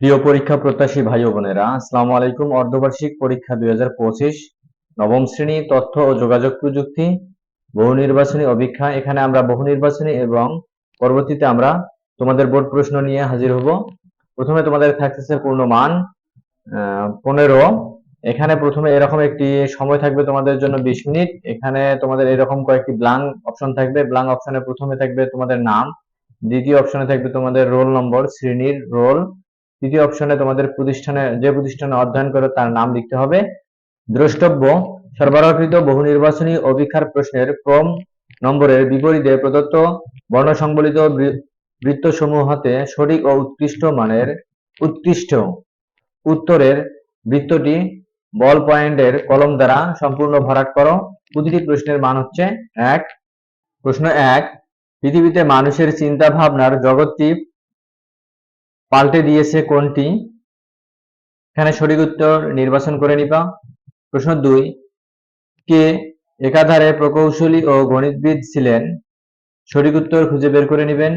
প্রিয় পরীক্ষা প্রত্যাশী ভাই বোনেরা, আসসালামু আলাইকুম। অর্ধবার্ষিক পরীক্ষা দুই হাজার পঁচিশ, নবম শ্রেণি তথ্য ও যোগাযোগ প্রযুক্তি, বহু নির্বাচনী অভীক্ষা এখানে আমরা বহু নির্বাচনী এবং পরবর্তীতে আমরা তোমাদের বোর্ড প্রশ্ন নিয়ে হাজির হব। প্রথমে তোমাদের থাকতেছে পূর্ণমান পনেরো। এখানে প্রথমে এরকম একটি সময় থাকবে তোমাদের জন্য বিশ মিনিট। এখানে তোমাদের এরকম কয়েকটি ব্লাঙ্ক অপশন থাকবে। ব্লাঙ্ক অপশনে প্রথমে থাকবে তোমাদের নাম, দ্বিতীয় অপশনে থাকবে তোমাদের রোল নম্বর শ্রেণির রোল তৃতীয় অপশনে তোমাদের প্রতিষ্ঠানে যে প্রতিষ্ঠানে অধ্যয়ন করে তার নাম লিখতে হবে। দ্রষ্টব্য, সরবরাহকৃত বহু নির্বাচনী অভিক্ষার প্রশ্নের ক্রম নম্বরের বিপরীতে প্রদত্ত বর্ণ সংবলিত বৃত্তসমূহ হতে সঠিক ও উৎকৃষ্ট মানের উৎকৃষ্ট উত্তরের বৃত্তটি বল পয়েন্টের কলম দ্বারা সম্পূর্ণ ভরাট করো। প্রতিটি প্রশ্নের মান হচ্ছে এক। প্রশ্ন এক, পৃথিবীতে মানুষের চিন্তা ভাবনার জগৎটি পাল্টে দিয়েছে কোনটি? এখানে সঠিক উত্তর নির্বাচন করে নিবা। প্রশ্ন দুই, কে একাধারে প্রকৌশলী ও গণিতবিদ ছিলেন? সঠিক উত্তর খুঁজে বের করে নেবেন।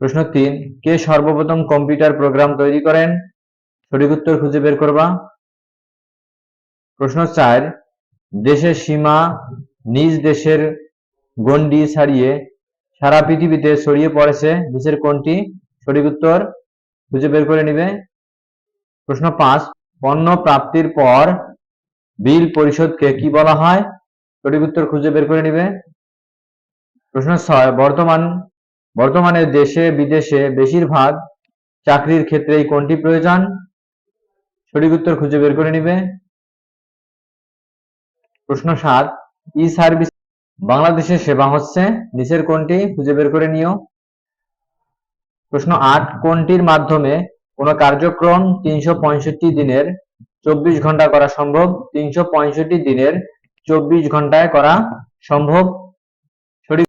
প্রশ্ন তিন, কে সর্বপ্রথম কম্পিউটার প্রোগ্রাম তৈরি করেন? সঠিক উত্তর খুঁজে বের করবা। প্রশ্ন চার, দেশের সীমা নিজ দেশের গণ্ডি ছাড়িয়ে সারা পৃথিবীতে ছড়িয়ে পড়েছে নিচের কোনটি? সঠিক উত্তর খুঁজে বের করে নিবে। প্রশ্ন পাঁচ, পণ্য প্রাপ্তির পর বিল পরিশোধকে কি বলা হয়? সঠিক উত্তর খুঁজে বের করে নিবে। প্রশ্ন ছয়, বর্তমান, বর্তমানে দেশে বিদেশে বেশিরভাগ চাকরির ক্ষেত্রে এই কোনটি প্রয়োজন? সঠিক উত্তর খুঁজে বের করে নিবে। প্রশ্ন সাত, ই সার্ভিস বাংলাদেশের সেবা হচ্ছে, নিচের কোনটি খুঁজে বের করে নিও। প্রশ্ন আট, কোনটির মাধ্যমে কোন কার্যক্রম তিনশো পঁয়ষট্টি দিনের চব্বিশ ঘণ্টা করা সম্ভব? তিনশো পঁয়ষট্টি দিনের চব্বিশ ঘন্টায় করা সম্ভব?